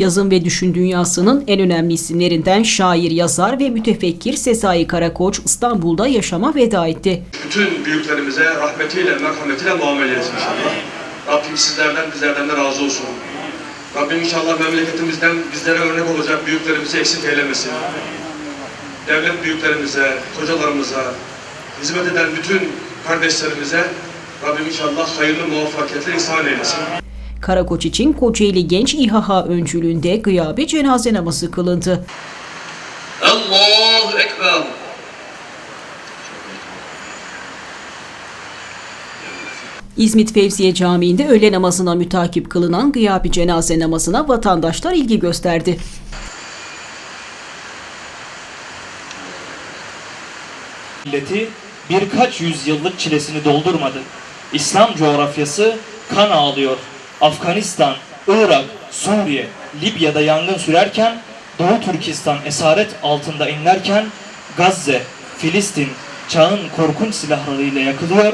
Yazın ve düşün dünyasının en önemli isimlerinden şair, yazar ve mütefekkir Sezai Karakoç İstanbul'da yaşama veda etti. bütün büyüklerimize rahmetiyle, merhametiyle muamele etsin inşallah. Rabbim sizlerden, bizlerden de razı olsun. Rabbim inşallah memleketimizden bizlere örnek olacak büyüklerimizi eksik eylemesin. Devlet büyüklerimize, hocalarımıza, hizmet eden bütün kardeşlerimize Rabbim inşallah hayırlı muvaffakiyetler ihsan eylesin. Karakoç için Kocaeli Genç İHH öncülüğünde gıyabi cenaze namazı kılındı. Allahu Ekber. İzmit Fevziye Camii'nde öğle namazına mütakip kılınan gıyabi cenaze namazına vatandaşlar ilgi gösterdi. milleti birkaç yüzyıllık çilesini doldurmadı. İslam coğrafyası kan ağlıyor. Afganistan, Irak, Suriye, Libya'da yangın sürerken, Doğu Türkistan esaret altında inlerken, Gazze, Filistin çağın korkunç silahlarıyla yakılıyor